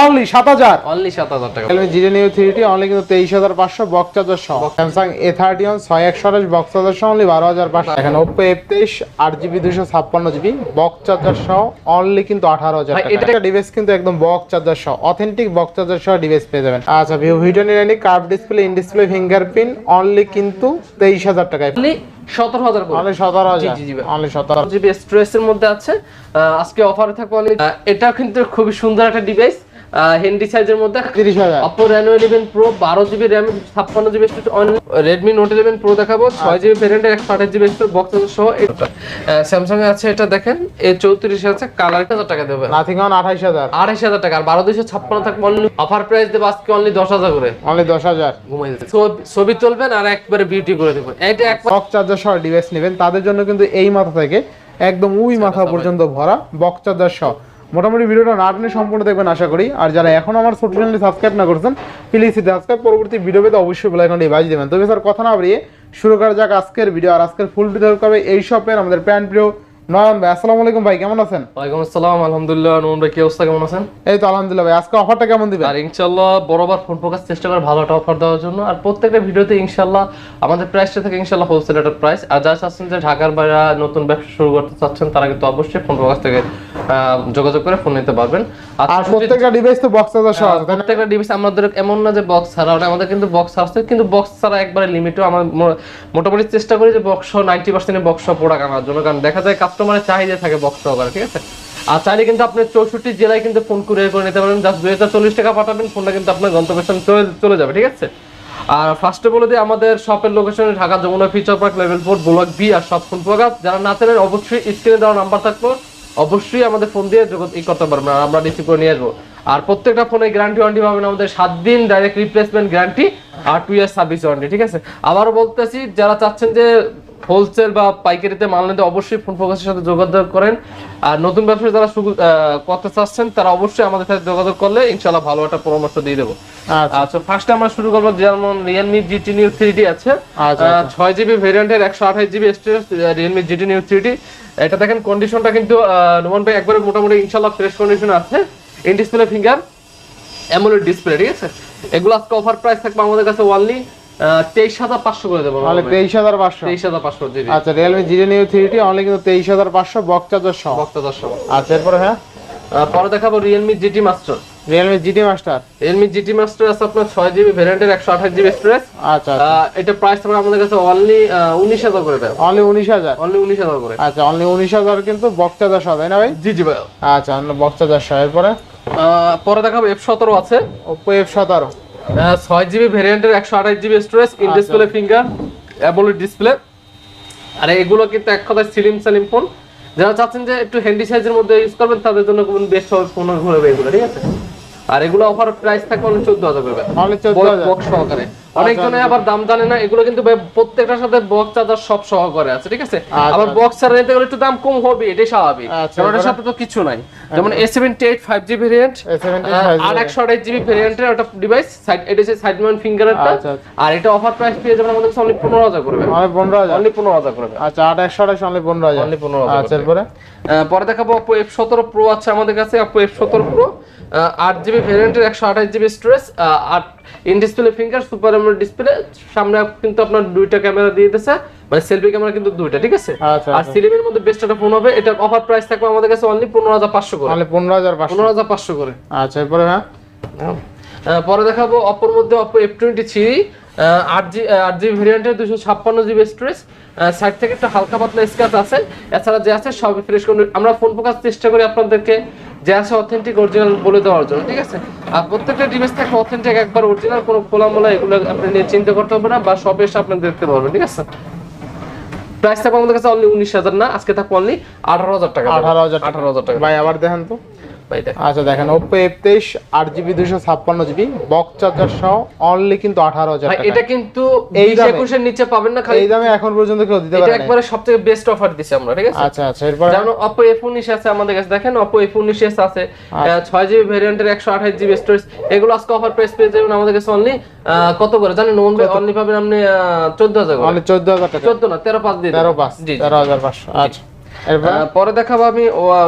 Only সাত হাজার? Only সাত হাজার টাকা। জিরো নিউ থ্রিটি অনলি কিন্তু তেইশ হাজার পাঁচশো বক্স চার্জার সহ। স্যামসাং এ থার্টি ওয়ান ছয় একশো আঠাশ বক্স চার্জার সহ অনলি বারো হাজার পাঁচশো। এখানে ওপো এফ তেইশ আট জিবি দুশো ছাপ্পান্ন জিবি বক্স চার্জার সহ অনলি কিন্তু আঠারো হাজার এটা- ডিভাইস কিন্তু একদম বক্স চার্জার সহ অথেন্টিক বক্স চার্জার সহ ডিভাইস পেয়ে যাবেন। আচ্ছা ভিভো ভিডিও নিয়ে curve display in display fingerprint only কিন্তু তেইশ হাজার টাকায় সতেরো হাজার অনলি সতেরো হাজার। অনলি সতেরো জিবি মধ্যে আছে। আজকে অফারে থাকবে অনলি এটা কিন্তু খুবই সুন্দর একটা ডিভাইস হ্যান্ডি সাইজের মধ্যে। তিরিশ হাজার। অপো রেনো ইলেভেন প্রো বারো জিবি র্যাম ছাপ্পান্ন GB Redmi Note eleven Pro দেখাবো ছয় জিবি ভ্যারিয়েন্টের একশো আঠাশ জিবি বক্স সহ। স্যামসাং আছে এটা দেখেন এ চৌত্রিশ আছে কালার হাজার টাকা দেবে। নাথিং অন আঠাইশ হাজার। আড়াইশ হাজার টাকা আর বারো দুশো ছাপ্পান্ন থাকবে অনলি অফার প্রাইস দেবো আজকে অনলি দশ হাজার করে। অনলি দশ হাজার। ঘুমাই দিতে ছবি- তুলবেন আর একবারে বিউটি করে দেবো এটা এক চার্জার সহ ডিভাইস নেবেন তাদের জন্য কিন্তু এই মাথা থেকে একদম উই মাথা পর্যন্ত ভরা বক্স চার্জার সহ। মোটামুটি ভিডিওটা না টেনে সম্পূর্ণ দেখবেন, আশা করি। আর যারা এখন আমার ছোট চ্যানেলটি সাবস্ক্রাইব না করছেন প্লিজ সাবস্ক্রাইব পরবর্তী ভিডিও পেতে অবশ্যই বেলাইকনটি বাজিয়ে দেবেন। তবে স্যার কথা না বাড়িয়ে শুরু করা যাক আজকের ভিডিও আর আজকের ফুল ভিডিও করবে এই শপের আমাদের প্যান্ট প্রিয় নয়ন ভাই আসসালামু আলাইকুম ভাই কেমন আছেন? ওয়ালাইকুম আসসালাম আলহামদুলিল্লাহ। নোমান ভাই কি অবস্থা কেমন আছেন? এই তো আলহামদুলিল্লাহ ভাই আজকে অফারটা কেমন দিবেন? আর ইনশাল্লাহ বরাবর ফোন ফোকাস চেষ্টা করে ভালো একটা অফার দেওয়ার জন্য। আর প্রত্যেকটা ভিডিওতে ইনশাল্লাহ আমাদের প্রাইসটা থেকে ইনশাল্লাহ হোলসেল একটা প্রাইস আর যারা চাচ্ছেন যে ঢাকার বাইরে নতুন ব্যবসা শুরু করতে চাচ্ছেন তারা কিন্তু অবশ্যই ফোন ফোকাস থেকে যোগাযোগ করে ফোন নিতে পারবেন। আর প্রত্যেকটা ডিভাইস তো বক্স সহ আছে প্রত্যেকটা ডিভাইস আমাদের এমন না যে বক্স ছাড়া ওটা আমাদের কিন্তু বক্স আছে কিন্তু বক্স ছাড়া একবারে লিমিটও আমরা মোটামুটি চেষ্টা করি যে box ninety percent box product আনার জন্য। কারণ দেখা যায় কাস্টমারের চাহিদা থাকে বক্স সহকারে ঠিক আছে? আর চাইলে কিন্তু আপনি চৌষট্টি জেলায় কিন্তু ফোন কুরিয়ার করে নিতে পারেন। জাস্ট দুই হাজার চল্লিশ টাকা পাঠাবেন ফোনটা কিন্তু আপনার গন্তব্যস্থানে চলে চলে যাবে, ঠিক আছে? আর ফার্স্টে বলে দিই, আমাদের শপের location Dhaka Jamuna Future Park level four block B আর সব ফোন প্রকাশ। যারা না চেনেন, অবশ্যই স্ক্রিনে দেওয়া নাম্বার থাকব অবশ্যই আমাদের ফোন দিয়ে যোগ ই করতে পারবেন আর আমরা রিসিভ করে নিয়ে আসব। আর প্রত্যেকটা ফোনে গ্যারান্টি ওয়ারেন্টি পাবেন আমাদের সাত দিন ডাইরেক্ট রিপ্লেসমেন্ট গ্যারান্টি আর টু ইয়ার সার্ভিস ওয়ারেন্টি ঠিক আছে? আবারও বলতেছি, যারা চাচ্ছেন যে হোলসেল বা পাইকারিতে মাল নিতে অবশ্যই ফোন ফোকাসের সাথে যোগাযোগ করেন। আর নতুন ব্যবসা যারা শুরু করতে চাচ্ছেন তারা অবশ্যই আমাদের সাথে যোগাযোগ করলে ইনশাল্লাহ ভালো একটা পরামর্শ দিয়ে দেবো। আচ্ছা। আচ্ছা ফার্স্টে আমরা শুরু করব যেমন রিয়েলমি জিটি নিউ থ্রি আছে। আচ্ছা, ছয় জিবি ভেরিয়েন্টের একশো আঠাশ GB storage Realme GT Neo three এটা দেখেন কন্ডিশনটা কিন্তু নোমান ভাই একবারে মোটামুটি ইনশাল্লাহ ফ্রেশ কন্ডিশন আছে। In display finger AMOLED display ঠিক আছে? এগুলো আজকে অফার প্রাইস থাকবে আমাদের কাছে অনলি তেইশ হাজার পাঁচশো করে দেবো তাহলে তেইশ হাজার পাঁচশো। তেইশ হাজার পাঁচশো জিবি আচ্ছা Realme zero Neo three T only কিন্তু তেইশ হাজার পাঁচশো চার্জার সহ। আচ্ছা এরপরে হ্যাঁ? পরে দেখাবো Realme GT Master Realme GT Master Realme GT Master আছে আপনার ছয় জিবি ভ্যারিয়েন্টের একশো আঠাশ জিবি স্টোরেজ আচ্ছা এটা প্রাইস থাকবে আমাদের কাছে অনলি উনিশ হাজার করে দেয় অনলি উনিশ হাজার? অনলি উনিশ হাজার করে। আচ্ছা অনলি উনিশ হাজার কিন্তু বক্স চার্জার তাই না ভাই? জি জি ভাই। আচ্ছা চার্জার সহ। এরপরে? পরে দেখাবো এফ সতেরো আছে। ওপো এফ সতেরো। ছয় জিবি ভেরিয়েন্টের একশো আঠাশ GB storage in display finger AMOLED display আর এগুলো কিন্তু এক কথায় সিলিম সালিম ফোন যারা চাচ্ছেন যে একটু হ্যান্ডি সাইজের মধ্যে ইউজ করবেন তাদের জন্য বেস্ট হবে ফোন ঘুরবে এগুলো ঠিক আছে? আর এগুলো অফার প্রাইস অনেক চোদ্দ হাজার করবে অনলি চোদ্দ হাজার। বক্স সহকারে। অনেকজনে আবার দাম জানে না এগুলো কিন্তু ভাই প্রত্যেকটার সাথে বক্স চার্জার সব সহকারে আছে ঠিক আছে? আবার বক্স ছাড়া নিতে গেলে একটু দাম কম হবে এটাই স্বাভাবিক। আচ্ছা, কারণ এটার সাথে তো কিছু নাই। যেমন A seventy eight five G variant A78 আর একশো আঠাশ জিবি ভেরিয়েন্টের একটা ডিভাইস সাইড এটা হচ্ছে সাইড মাউন্ট ফিঙ্গারেরটা আচ্ছা, আচ্ছা। আর এটা অফার প্রাইস পেয়ে যাবেন আমাদের অনলি পনেরো হাজার করবে অনলি পনেরো হাজার? অনলি পনেরো হাজার করবে আচ্ছা একশো আঠাশ অনলি পনেরো হাজার। Only 15,000 আচ্ছা এরপরে? পরে দেখাবো এফ সতেরো প্রো আছে আমাদের কাছে এফ সতেরো প্রো আট জিবি ভেরিয়েন্টের একশো আঠাশ জিবি স্টোরেজ আট in display finger super AMOLED display সামনে কিন্তু আপনার দুইটা ক্যামেরা দিয়ে দিতেছে মানে সেলফি ক্যামেরা কিন্তু দুইটা ঠিক আছে? আচ্ছা আর সিলিমের মধ্যে বেস্ট একটা ফোন হবে এটা অফার প্রাইস থাকবে আমাদের কাছে অনলি পনেরো হাজার পাঁচশো করে। তাহলে পনেরো হাজার পনেরো হাজার পাঁচশো করে। আচ্ছা এরপরে হ্যাঁ? পরে দেখাবো অপর মধ্যে অপো এফ টোয়েন্টি থ্রি আট জি আট জিবি ভেরিয়েন্টের দুশো ছাপ্পান্ন জিবি স্টোরেজ সাইড থেকে একটা হালকা পাতলা স্ক্যাচ আছে। এছাড়া যে আছে সবই ফ্রেশ করে আমরা ফোন ফোকাস চেষ্টা করি আপনাদেরকে যে আছে অথেন্টিক অরিজিনাল বলে দেওয়ার জন্য ঠিক আছে? আর প্রত্যেকটা ডিভাইস থাকে অথেন্টিক একবার অরিজিনাল কোনো খোলামোলা এগুলো আপনি নিয়ে চিন্তা করতে হবে না বা সব এসে আপনি দেখতে পারবেন ঠিক আছে? প্রাইস থাকবে আমাদের কাছে অনলি উনিশ হাজার না আজকে থাকবে অনলি আঠারো হাজার টাকা। আঠারো হাজার আঠারো হাজার টাকা। ভাই আবার দেখেন তো। ভাই দেখ আচ্ছা দেখেন জিবি দুশো ছাপ্পান্ন জিবি বক্স চার্জার সহ অনলি কিন্তু আঠারো হাজার ভাই টাকা। এটা কিন্তু এই এই দামে? একুশের নিচে পাবেন না খালি এই দামে এখন পর্যন্ত কেউ দিতে পারে না একবারে সবথেকে বেস্ট অফার দিছি আমরা ঠিক আছে? আচ্ছা আচ্ছা এরপরে? যেমন Oppo F19 আছে আমাদের কাছে দেখেন Oppo F19 আছে আচ্ছা। আহ, ছয় জিবি ভ্যারিয়েন্টের একশো আঠাশ জিবি স্টোরেজ এগুলো আজকে অফার প্রাইস পেয়ে যাবেন আমাদের কাছে অনলি কত করে? জানেন নোন অনলি পাবেন আপনি চোদ্দ হাজার করে। অনলি চোদ্দ হাজার টাকা। চোদ্দ না তেরো পাঁচ দিয়ে তেরো। পাঁচ জি জি। তেরো হাজার পাঁচশো আচ্ছা। এরপর আহ, পরে দেখাবো আমি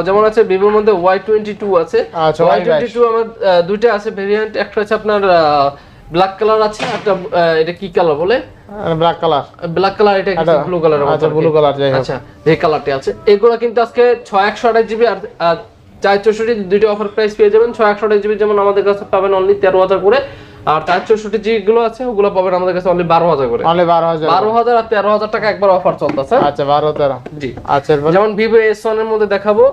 যেমন আছে ভিভোর মধ্যে ওয়াই টোয়েন্টি টু আছে। আচ্ছা, ওয়াই টোয়েন্টি টু আমার দুইটা আছে ভেরিয়েন্ট একটা হচ্ছে আপনার ব্ল্যাক কালার আছে একটা এটা কি কালার বলে? ব্ল্যাক কালার ব্ল্যাক কালার এটা এটা ব্লু কালার আচ্ছা ব্লু কালার আচ্ছা এই কালারটি আছে। এগুলো কিন্তু আজকে ছয় একশো আঠাশ জিবি আর আর চার চৌষট্টি দুইটা অফার প্রাইস পেয়ে যাবেন। ছয় একশো আঠাশ জিবি যেমন আমাদের কাছে পাবেন অনলি তেরো হাজার করে। আর চার চৌষট্টি যেগুলো গুলো আছে ওগুলো পাবেন আমাদের কাছে অনলি বারো হাজার করে। অনলি বারো হাজার বারো হাজার আর তেরো হাজার টাকা একবার অফার চলতেছে। আচ্ছা বারো তেরো। জি। আচ্ছা যেমন ভিভো এস ওয়ানের মধ্যে দেখাবো।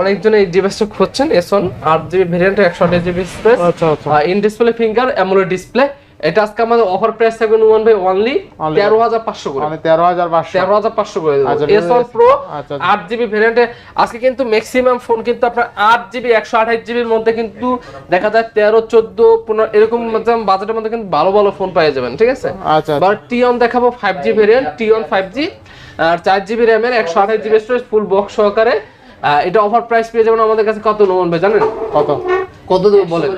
অনেকজন এই ডিভাইসটা খুঁজছেন এস ওয়ান আট জিবি ভেরিয়েন্ট একশো আট জিবি ডিসপ্লে আচ্ছা আচ্ছা। In display finger AMOLED display এটা আজকে আমাদের অফার প্রাইস থাকবে নুমান ভাই অনলি Only তেরো হাজার পাঁচশো করে। অনলি তেরো হাজার পাঁচশো। তেরো হাজার পাঁচশো করে দেবো। আচ্ছা, এস ওয়ান প্রো আচ্ছা, আট জিবি ভ্যারিয়েন্টে আজকে কিন্তু ম্যাক্সিমাম ফোন কিন্তু আপনার আট জিবি একশো আঠাশ জিবির মধ্যে কিন্তু দেখা যায় তেরো চোদ্দ পনেরো এরকম যেমন বাজেটের মধ্যে কিন্তু ভালো ভালো ফোন পেয়ে যাবেন ঠিক আছে? আচ্ছা এবার টি অন দেখাবো five G variant T one five G আর চার জিবি র্যাম এর একশো আঠাশ জিবি স্টোরেজ ফুল বক্স সহকারে। এটা অফার প্রাইস পেয়ে যাবেন আমাদের কাছে কত নেবেন ভাই জানেন? কত? কত দেবো বলেন?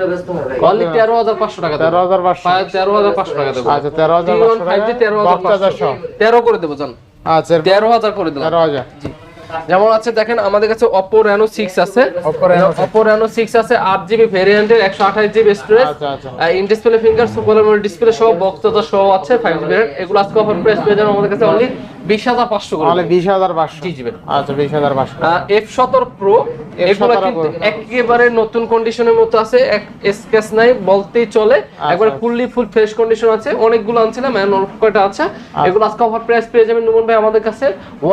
অনলি তেরো হাজার পাঁচশো টাকা তেরো হাজার পাঁচশো। তেরো হাজার পাঁচশো টাকা দেবো। আচ্ছা তেরো হাজার জি তেরো হাজার তেরো করে দেবো জান। আচ্ছা তেরো হাজার করে দিলাম। তেরো হাজার। যেমন আছে দেখেন আমাদের কাছে Oppo Reno 6 আছে। Oppo Reno Oppo Reno 6 আছে 8GB ভেরিয়েন্টের 128GB storage in display finger super AMOLED display সহ বক্স তো সহ আছে 5GB ভেরিয়েন্ট এগুলো আজকে অফার প্রাইস পেয়ে যাবেন আমাদের কাছে অনলি 20500 করে। জি জি আচ্ছা বিশ হাজার পাঁচশো। F17 Pro এগুলো কিন্তু একেবারে নতুন কন্ডিশনের মতো আছে এক স্কেচ নাই বলতেই চলে। একবারে। ফুললি ফুল ফ্রেশ কন্ডিশন আছে অনেকগুলো আনছিলাম এমন অল্প কয়টা আছে? আচ্ছা। এগুলো আজকে অফার প্রাইস পেয়ে যাবেন নুমন ভাই আমাদের কাছে।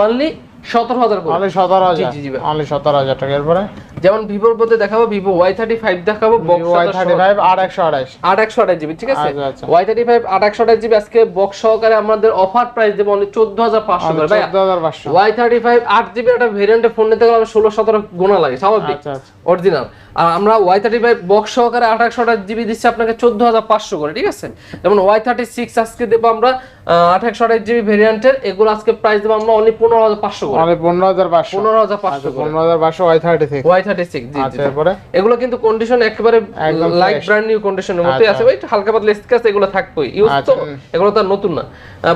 অনলি 17000 করে। সতেরো হাজার। জি, জি, অনলি সতেরো হাজার টাকা। এরপরে? যেমন ভিভোর মধ্যে দেখাবো ভিভো ওয়াই থার্টি ফাইভ দেখাবো বক্স ওয়াই থার্টি ফাইভ আর একশো আঠাশ আট একশো আঠাশ জিবি ঠিক আছে? আচ্ছা, আচ্ছা। ওয়াই থার্টি ফাইভ আট একশো আঠাশ জিবি আজকে বক্স সহকারে আমাদের অফার প্রাইস দেবো অনলি চোদ্দ হাজার পাঁচশো করে ভাই চোদ্দ হাজার পাঁচশো। ওয়াই থার্টি ফাইভ আট জিবি একটা ভেরিয়েন্টে ফোন নিতে গেলে ষোলো সতেরো গোনা লাগে স্বাভাবিক। আচ্ছা আচ্ছা। অরিজিনাল আর আমরা ওয়াই থার্টি ফাইভ বক্স সহকারে আট একশো আঠাশ জিবি দিচ্ছি আপনাকে চোদ্দ হাজার পাঁচশো করে ঠিক আছে? যেমন ওয়াই থার্টি সিক্স আজকে দেবো আমরা আট একশো আঠাশ জিবি ভেরিয়েন্টের এগুলো আজকে প্রাইস দেবো আমরা অনলি পনেরো হাজার পাঁচশো আচ্ছা ওয়াই ওয়াই জি আচ্ছা এরপরে? এগুলো কিন্তু কন্ডিশন একেবারে লাইক ব্র্যান্ড নিউ কন্ডিশনের মধ্যে। আছে। ভাই হালকা পাতলা স্ক্র্যাচ এগুলো থাকবেই ইউজ তো এগুলো তো নতুন না।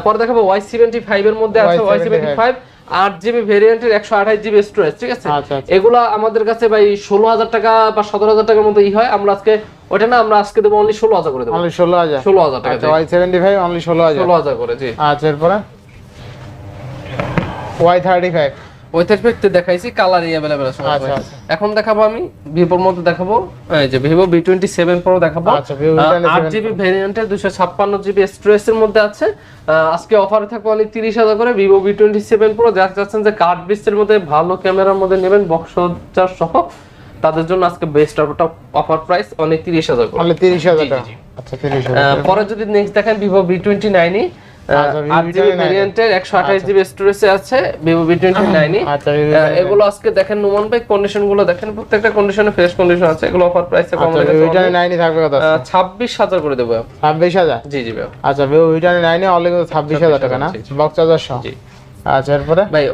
পরে দেখাবো ওয়াই সেভেন্টি ফাইভ এর মধ্যে আছে ওয়াই সেভেন্টি ফাইভ আট জিবি ভেরিয়েন্টের একশো আঠাশ জিবি স্টোরেজ ঠিক আছে? আচ্ছা। এগুলো আমাদের কাছে ভাই ষোলো হাজার টাকা বা সতেরো হাজার টাকার মতো ই হয়। আমরা আজকে ওটা না আমরা আজকে দেবো অনলি ষোলো হাজার করে দেবো। ষোলো হাজার। ষোলো হাজার টাকা ওয়াই সেভেন্টি ফাইভ অনলি ষোলো হাজার। ষোলো হাজার করে জি। আচ্ছা এরপরে? ওয়াই থার্টি ফাইভ ওই থাকবে দেখাইছি কালার অ্যাভেলেবেল আছে। আমার আচ্ছা। আচ্ছা। এখন দেখাবো আমি ভিভোর মধ্যে দেখাবো। এই যে Vivo V twenty seven Pro দেখাবো। আচ্ছা, Vivo V27 আট জিবি ভ্যারিয়েন্টের দুশো ছাপ্পান্ন জিবি স্টোরেজের মধ্যে আছে। আহ, আজকে অফারে থাকবে অনলি তিরিশ হাজার করে Vivo V twenty seven Pro যারা চাচ্ছেন যে কার্ড বিস্টের মধ্যে ভালো ক্যামেরার মধ্যে নেবেন বক্স চার্জ সহ তাদের জন্য আজকে বেস্ট অফার প্রাইস অনেক তিরিশ হাজার করে। তিরিশ হাজার পরে যদি নেক্সট দেখেন ভিভো ভি টোয়েন্টি আচ্ছা, Vivo জিবি V29 ভ্যারিয়েন্টের একশো আঠাশ জিবি স্টোরেজে আছে ভিভো ভি টোয়েন্টি নাইনই আচ্ছা আহ, এগুলো আজকে দেখেন নোমান ভাই কন্ডিশনগুলো দেখেন প্রত্যেকটা কন্ডিশনে ফ্রেশ কন্ডিশন আছে এগুলো অফার প্রাইসে কম আচ্ছা ভিটানি নাইনই থাকবে কত ছাব্বিশ হাজার করে দেবো। ছাব্বিশ হাজার? জি জি ভাই আচ্ছা অনলি ছাব্বিশ হাজার টাকা না। বক্স চার্জার সহ? জি। আচ্ছা এরপরে? ভাই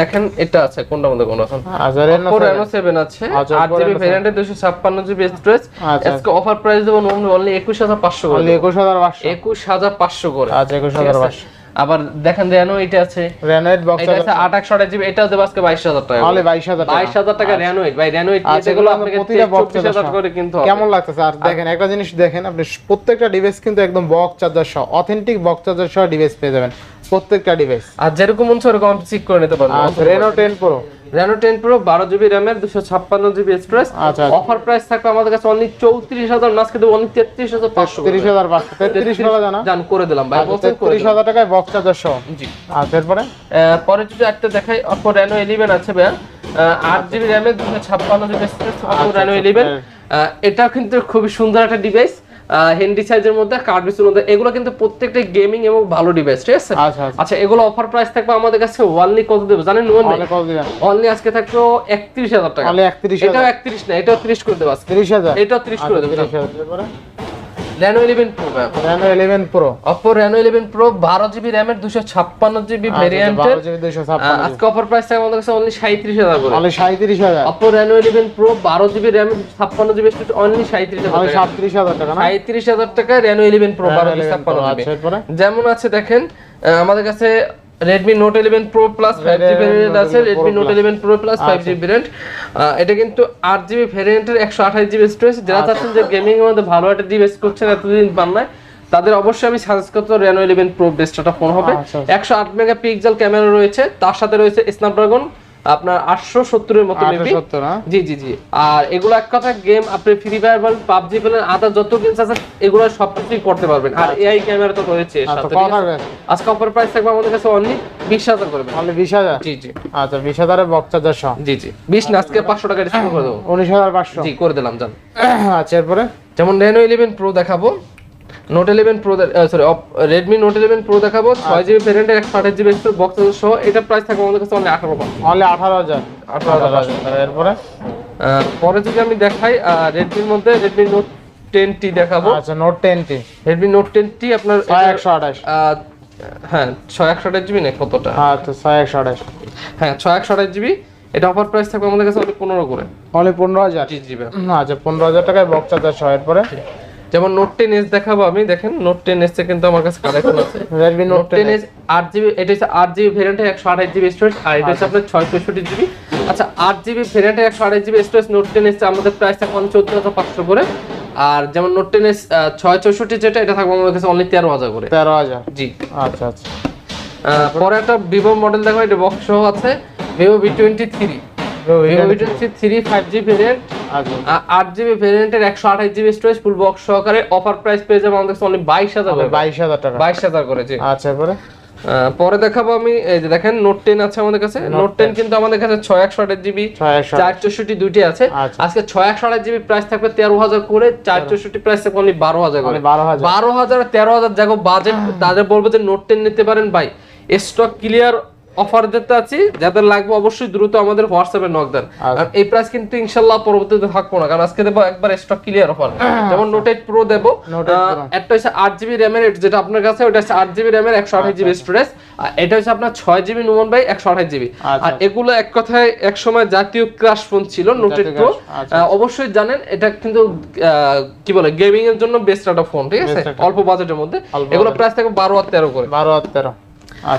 দেখেন এটা আছে কোনটা মধ্যে কোনটা আছে আচ্ছা রেনো Oppo Reno 7 আছে আচ্ছা, 8 জিবি Reno 7 ভ্যারিয়েন্টে 256 জিবি স্টোরেজ আচ্ছা। আজকে অফার প্রাইস দেবো অনলি 21500 করে অনলি একুশ হাজার পাঁচশো। 21500 করে। আচ্ছা একুশ ঠিক হাজার আছে? পাঁচশো। আবার দেখেন রেনো এটা আছে। বক্স এটা আছে। 2800 জিবি এটাও দেবো আজকে 22000 টাকা অনলি বাইশ হাজার টাকা। বাইশ হাজার টাকা রেনো ভাই রেনো আচ্ছা যেগুলো এগুলো আপনাকে প্রতিটা বক্স চব্বিশ হাজার করে কিনতে হবে। কেমন লাগতেছে? আর দেখেন একটা জিনিস দেখেন আপনি প্রত্যেকটা ডিভাইস কিন্তু একদম বক্স চার্জার সহ অথেন্টিক বক্স চার্জার সহ ডিভাইস পেয়ে যাবেন। প্রত্যেকটা ডিভাইস আর যেরকম মন আপনি চেক করে নিতে পারবেন। আচ্ছা Reno ten Pro Reno ten Pro বারো জিবি র্যামের দুশো ছাপ্পান্ন জিবি স্টোরেজ আচ্ছা, আচ্ছা। অফার প্রাইস থাকবে আমাদের কাছে অনলি চৌত্রিশ হাজার মাসকে দেবো অনলি তেত্রিশ হাজার পাঁচশো তিরিশ হাজার পাঁচশো। তেত্রিশ বলা জানা জান করে দিলাম ভাই বলছেন করে তেত্রিশ দিলাম। হাজার টাকায় বক্স চার্জার সহ। জি। আচ্ছা এরপরে আহ, পরে যদি একটা দেখাই অপো রেনো ইলেভেন আছে ভাইয়া। আহ, আট জিবি র্যামের দুশো ছাপ্পান্ন জিবি স্টোরেজ অপো আচ্ছা, রেনো আচ্ছা, ইলেভেন হ্যাঁ। এটা কিন্তু খুবই সুন্দর একটা ডিভাইস হেন্ডি সাইজের মধ্যে কার্ড মধ্যে এগুলো কিন্তু প্রত্যেকটা গেমিং এবং ভালো ডিভাইস ঠিক আছে? আচ্ছা আচ্ছা। আচ্ছা এগুলো অফার প্রাইস থাকবে আমাদের কাছে ওয়ানলি কত দেবে? জানেন ওয়ানলি ভাই? অনলি আজকে থাকবে একত্রিশ হাজার টাকা। অনলি একত্রিশ এটাও হাজার একত্রিশ না এটাও ত্রিশ করে দেবো আজকে। তিরিশ হাজার। এটাও ত্রিশ করে দেবো তিরিশ হাজার। এরপরে? Reno eleven Pro Reno eleven Pro Oppo Reno eleven Pro বারো জিবি র্যামের দুশো ছাপ্পান্ন জিবি ভেরিয়েন্টের বারো জিবি দুইশো ছাপ্পান্ন। আজকে অফার প্রাইস থাকবে আমাদের কাছে অনলি সাঁত্রিশ হাজার করে। অনলি সাঁত্রিশ হাজার। অপো রেনো ইলেভেন প্রো বারো জিবি র্যাম ছাপ্পান্ন জিবি অনলি সাঁত্রিশ হাজার অনলি সাতত্রিশ হাজার টাকা সাঁত্রিশ হাজার টাকা রেনো ইলেভেন প্রো বারো জিবি Reno 11 ছাপ্পান্ন Pro, জিবি আচ্ছা যেমন আছে দেখেন আমাদের কাছে Redmi Note eleven Pro Plus five G Redmi Note 11 Pro Plus। Eleven Pro Plus five G আচ্ছা। ভ্যারিয়েন্ট এটা কিন্তু আট জিবি এর একশো আঠাশ জিবি স্টোরেজ যারা আচ্ছা। চাচ্ছেন যে গেমিং এর মধ্যে ভালো একটা ডিভাইস করছেন এতদিন পান নাই তাদের অবশ্যই আমি সাজেস্ট করতে রেনো ইলেভেন প্রো বেস্ট একটা ফোন হবে আচ্ছা, একশো আট মেগা পিক্সেল ক্যামেরা রয়েছে তার সাথে রয়েছে স্ন্যাপড্রাগন আপনার আটশো সত্তরের মতো মেবি 870 না জি জি জি। আর এগুলো এক কথা গেম আপনি ফ্রি ফায়ার বলেন পাবজি বলেন আদার যত গেমস আছে এগুলো সব কিছুই করতে পারবেন। আর এআই ক্যামেরা তো রয়েছে আচ্ছা আজকে অফার প্রাইস থাকবে আমাদের কাছে অনলি বিশ হাজার করবে অনলি বিশ হাজার? জি জি। আচ্ছা বিশ হাজারের বক্স চার্জার সহ জি জি। বিশ না আজকে পাঁচশো টাকা ডিসকাউন্ট করে দেবো। উনিশ হাজার পাঁচশো। জি করে দিলাম জান আচ্ছা এরপরে? যেমন রেনো ইলেভেন প্রো দেখাবো। Note eleven Pro sorry Redmi Note eleven Pro দেখাবো ছয় জিবি ভ্যারিয়েন্টের একশো আঠাশ জিবি এক্সপ্রেস বক্স সহ এটা প্রাইস থাকবে আমাদের কাছে অনলি আঠারো অনলি আঠারো হাজার। আঠারো হাজার। এরপরে? পরে যদি আমি দেখাই রেডমির মধ্যে রেডমি নোট টেন টি দেখাবো। আচ্ছা Note ten T Redmi Note ten T আপনার ছয় একশো আঠাশ। হ্যাঁ ছয় একশো আঠাশ জিবি না কতটা? আচ্ছা ছয় একশো আঠাশ। হ্যাঁ ছয় একশো আঠাশ জিবি এটা অফার প্রাইস থাকবে আমাদের কাছে অনলি পনেরো করে। অনলি পনেরো হাজার? জি জিবি আচ্ছা পনেরো হাজার টাকায় বক্স চার্জার সহ এরপরে? যেমন নোট টেন এস দেখাবো আমি দেখেন নোট টেন এস কিন্তু আমার কাছে কালেকশন আছে। রেডমি নোট টেন এস আট জিবি এটা হচ্ছে আট জিবি ভ্যারিয়েন্টের একশো আঠাশ জিবি স্টোরেজ আর এটা হচ্ছে আপনার ছয় চৌষট্টি জিবি আচ্ছা আট জিবি ভ্যারিয়েন্টের একশো আঠাশ জিবি স্টোরেজ নোট টেন এসছে আমাদের প্রাইস অনলি চোদ্দ হাজার পাঁচশো করে। আর যেমন নোট টেন এস ছয় চৌষট্টি যেটা এটা থাকবে আমাদের কাছে অনলি তেরো হাজার করে। তেরো হাজার? জি। আচ্ছা আচ্ছা। পরে একটা ভিভো মডেল দেখো এটা বক্স সহ আছে। Vivo V twenty three Vivo V twenty three five G variant আচ্ছা আট জিবি ভ্যারিয়েন্টের একশো আঠাশ জিবি স্টোরেজ ফুল বক্স সহকারে অফার প্রাইস পেয়ে যাবে আমাদের অনলি বাইশ হাজার বাইশ হাজার টাকা। বাইশ হাজার করে জি। আচ্ছা এরপরে? পরে দেখাবো আমি এই যে দেখেন নোট টেন আছে আমাদের কাছে। নোট টেন কিন্তু আমাদের কাছে ছয় একশো আঠাশ জিবি চার চৌষট্টি দুইটি আছে। আচ্ছা। আজকে ছয় একশো আঠাশ জিবি প্রাইস থাকবে তেরো হাজার করে চার চৌষট্টি প্রাইস থাকবে অনলি বারো হাজার করে। বারো হাজার। বারো হাজার তেরো হাজার দেখো বাজেট তাদের বলব যে নোট টেন নিতে পারেন ভাই। স্টক ক্লিয়ার অফার দিতে আছি। যাদের লাগবে অবশ্যই দ্রুত আমাদের হোয়াটসঅ্যাপে নক দেন। আচ্ছা। আর এই প্রাইস কিন্তু ইনশাল্লাহ পরবর্তীতে থাকব না কারণ আজকে দেবো একবার স্টক ক্লিয়ার অফার যেমন নোট এইট প্রো দেবো। Note 8 Pro। একটা হচ্ছে আট জিবি র্যামের যেটা আপনার কাছে ওটা হচ্ছে আট জিবি র্যামের একশো আঠাশ জিবি স্টোরেজ আর এটা হচ্ছে আপনার ছয় জিবি নুমন বাই একশো আঠাশ জিবি আচ্ছা। আর এগুলো এক কথায় এক সময় জাতীয় ক্রাশ ফোন ছিল নোট এইট প্রো আচ্ছা। অবশ্যই জানেন এটা কিন্তু কি বলে গেমিং এর জন্য বেস্ট একটা ফোন ঠিক আছে? অল্প বাজেটের মধ্যে। এগুলো প্রাইস থাকবে বারো আর তেরো করে। বারো আর তেরো। আচ্ছা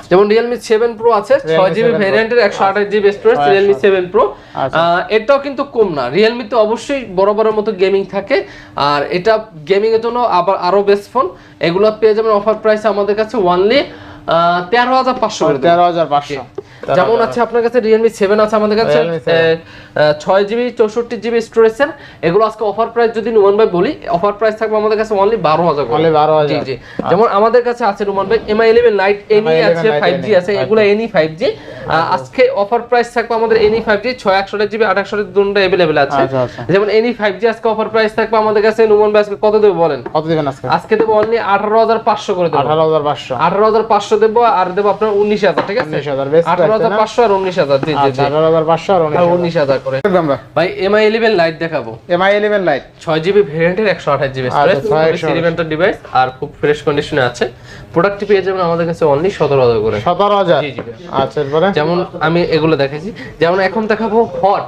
যেমন রিয়েলমি সেভেন প্রো আছে ছয় জিবি 7 Pro। ভ্যারিয়েন্টের একশো আঠাশ GB storage Realme. Seven Pro আচ্ছা। এটাও কিন্তু কম না। রিয়েলমি তো অবশ্যই বড় বড় মতো গেমিং থাকে। আর এটা গেমিং এর জন্য আবার আরও বেস্ট ফোন এগুলো পেয়ে যাবেন অফার প্রাইস আমাদের কাছে ওয়ানলি তেরো হাজার পাঁচশো। তেরো হাজার পাঁচশো। যেমন আছে আপনার কাছে রিয়েলমি সেভেন আছে আমাদের কাছে Realme 7 ছয় জিবি চৌষট্টি জিবি স্টোরেজের এগুলো আজকে অফার প্রাইস যদি নুমান ভাই বলি অফার প্রাইস থাকবে আমাদের কাছে অনলি বারো হাজার Only 12,000 জি জি। যেমন আমাদের কাছে আছে নুমান ভাই MI eleven light any MI11 আছে Lite ফাইভ জি NE আছে এগুলো এনি ফাইভ জি আজকে অফার প্রাইস থাকবে আমাদের এনি ফাইভ জি ছয় একশো জিবি আট একশো দুটো অ্যাভেলেবেল আছে। আচ্ছা, আচ্ছা। যেমন এনি ফাইভ জি আজকে অফার প্রাইস থাকবে আমাদের কাছে নুমান ভাই আজকে কত দেবো বলেন? কত দিবেন আজকে? আজকে দেবো অনলি আঠারো হাজার পাঁচশো করে দেবো। আঠারো হাজার পাঁচশো। আঠারো হাজার পাঁচশো দেবো আর দেবো আপনার উনিশ হাজার ঠিক আছে? উনিশ হাজার আঠারো আর জি জি আর করে। আমরা। ভাই এমআই লাইট দেখাবো। এমআই ইলেভেন লাইট ছয় জিবি ভ্যারিয়েন্টের একশো আঠাশ জিবি আচ্ছা, স্টোরেজ 6 ডিভাইস আর খুব ফ্রেশ কন্ডিশনে আছে। প্রোডাক্টটি পেয়ে যাবেন আমাদের কাছে অনলি সতেরো হাজার করে। জি জি। আচ্ছা এরপরে? যেমন আমি এগুলো দেখেছি যেমন এখন দেখাবো Hot.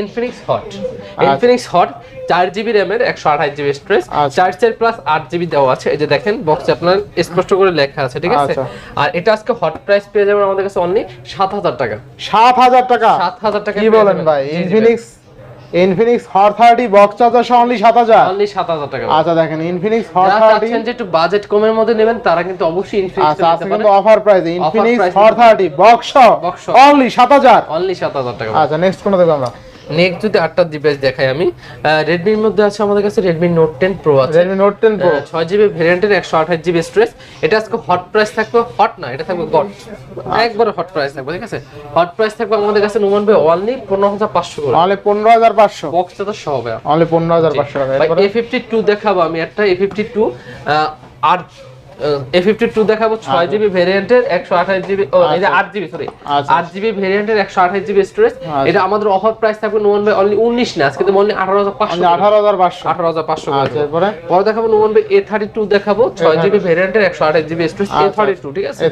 Infinix Hot Infinix Hot চার জিবি র্যামের একশো আঠাশ জিবি স্টোরেজ আচ্ছা। চার চার প্লাস আট জিবি দেওয়া আছে। এই যে দেখেন বক্সে আপনার স্পষ্ট করে লেখা আছে ঠিক আছে? আচ্ছা। আর এটা আজকে হট প্রাইস পেয়ে যাবেন আমাদের কাছে অনলি সাত হাজার টাকা। সাত হাজার টাকা? সাত হাজার টাকা কি বলেন ভাই? Infinix Infinix Hot 30 box charger only সাত হাজার। অনলি সাত হাজার টাকা আচ্ছা দেখেন ইনফিনিক্স হট যারা চাচ্ছেন যে একটু বাজেট কমের মধ্যে নেবেন তারা কিন্তু অবশ্যই ইনফিনিক্স আচ্ছা আছে কিন্তু offer price Infinix Hot thirty box only সাত হাজার। অনলি সাত হাজার টাকা। আচ্ছা নেক্সট কোনটা দেখব আমরা? নেক্সট যদি আটটা ডিভাইস দেখাই আমি রেডমির মধ্যে আছে আমাদের কাছে রেডমি নোট টেন প্রো আছে। রেডমি নোট টেন প্রো ছয় জিবি ভ্যারিয়েন্টের একশো আঠাশ জিবি স্টোরেজ এটা আজকে হট প্রাইস থাকবে হট না এটা থাকবে গট একবারে হট প্রাইস থাকবে ঠিক আছে? হট প্রাইস থাকবে আমাদের কাছে নুমান ভাই অনলি পনেরো হাজার পাঁচশো করে। অনলি পনেরো হাজার পাঁচশো। বক্সটা তো সহ ভাই অনলি পনেরো হাজার পাঁচশো টাকা। এ ফিফটি টু দেখাবো আমি একটা এ ফিফটি টু আর দেখাবো জিবি ভ্যারিয়েন্টের একশো আঠাশ জিবি ও এই যে আট জিবি সরি আচ্ছা। জিবি ভ্যারিয়েন্টের একশো আঠাশ জিবি স্টোরেজ আচ্ছা। এটা আমাদের অফার প্রাইস থাকবে নোমান ভাই অনলি না আজকে অনলি আচ্ছা এরপরে? পরে দেখাবো নোমান ভাই দেখাবো জিবি জিবি স্টোরেজ টু ঠিক আছে?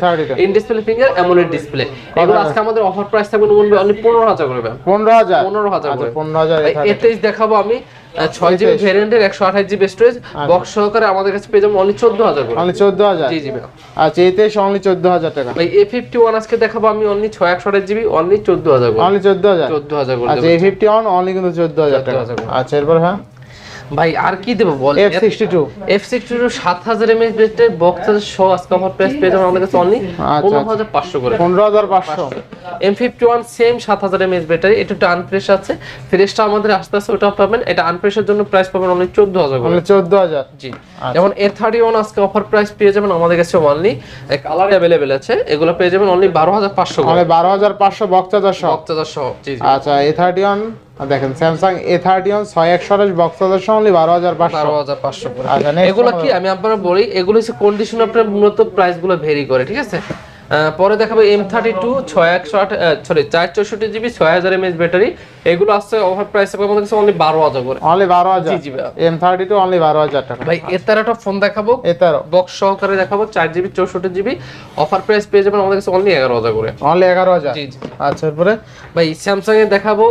In display finger AMOLED display এগুলো আজকে আমাদের অফার প্রাইস থাকবে নোমান ভাই অনলি পনেরো হাজার করে ভাই। পনেরো হাজার? পনেরো হাজার আচ্ছা করে। দেখাবো আমি। ছয় জিবি ভেরিয়েন্টের একশো আঠাশ জিবি স্টোরেজ। বক্স সহকারে আমাদের কাছে পেয়ে যাব অনলি চোদ্দ হাজার অনলি চোদ্দ হাজার? জি জি আচ্ছা এতে অনলি চোদ্দ হাজার টাকা। এ ফিফটি ওয়ান আজকে দেখাবো আমি অনলি ছয় একশো আঠাশ জিবি অনলি চোদ্দ হাজার অনলি চোদ্দ হাজার? চোদ্দ হাজার আচ্ছা এ ফিফটি ওয়ান অনলি কিন্তু চোদ্দ হাজার টাকা। আচ্ছা এরপর হ্যাঁ? ভাই আর কি দেবো বল? F sixty two F sixty two সাত হাজার এমএস বেস্টের বক্স শো আজকে আমার প্রাইস পেয়ে যাবেন আমাদের কাছে অনলি আচ্ছা, পনেরো হাজার পাঁচশো করে। পনেরো হাজার পাঁচশো। এম ফিফটি ওয়ান সেম সাত হাজার এমএস ব্যাটারি এটা একটু আনফ্রেশ আছে। ফ্রেশটা আমাদের আস্তে আস্তে ওটা পাবেন এটা আনফ্রেশের জন্য প্রাইস পাবেন অনলি চোদ্দ হাজার করে। চোদ্দ হাজার। জি। যেমন এ থার্টি ওয়ান আজকে অফার প্রাইস পেয়ে যাবেন আমাদের কাছে অনলি কালার অ্যাভেলেবেল আছে এগুলো পেয়ে যাবেন অনলি বারো হাজার পাঁচশো করে। অনলি বারো হাজার পাঁচশো বক্স চার্জার সহ। জি জি। আচ্ছা এ থার্টি ওয়ান দেখেন স্যামসাং এ থার্টি ওয়ান ছয় একশো আঠাশ বক্স সহ অনলি বারো হাজার পাঁচশো। বারো হাজার পাঁচশো আচ্ছা এগুলো কি? আমি আপনারা বলি এগুলো হচ্ছে কন্ডিশন আপনার মূলত প্রাইসগুলো ভেরি করে ঠিক আছে? পরে দেখাবো এম থার্টি টু ছয় একশো আট সরি চার চৌষট্টি জিবি ছয় হাজার এমএস ব্যাটারি এগুলো আসছে ওভার প্রাইস আমাদের কাছে অনলি বারো হাজার করে। অনলি বারো হাজার। জি এম থার্টি টু অনলি বারো হাজার টাকা। ভাই এর তার একটা ফোন দেখাবো। এ তেরো বক্স সহকারে দেখাবো চার জিবি চৌষট্টি জিবি অফার প্রাইস পেয়ে যাবেন আমাদের কাছে অনলি এগারো হাজার করে। অনলি এগারো হাজার। জি জি। আচ্ছা এরপরে? ভাই স্যামসাং এর দেখাবো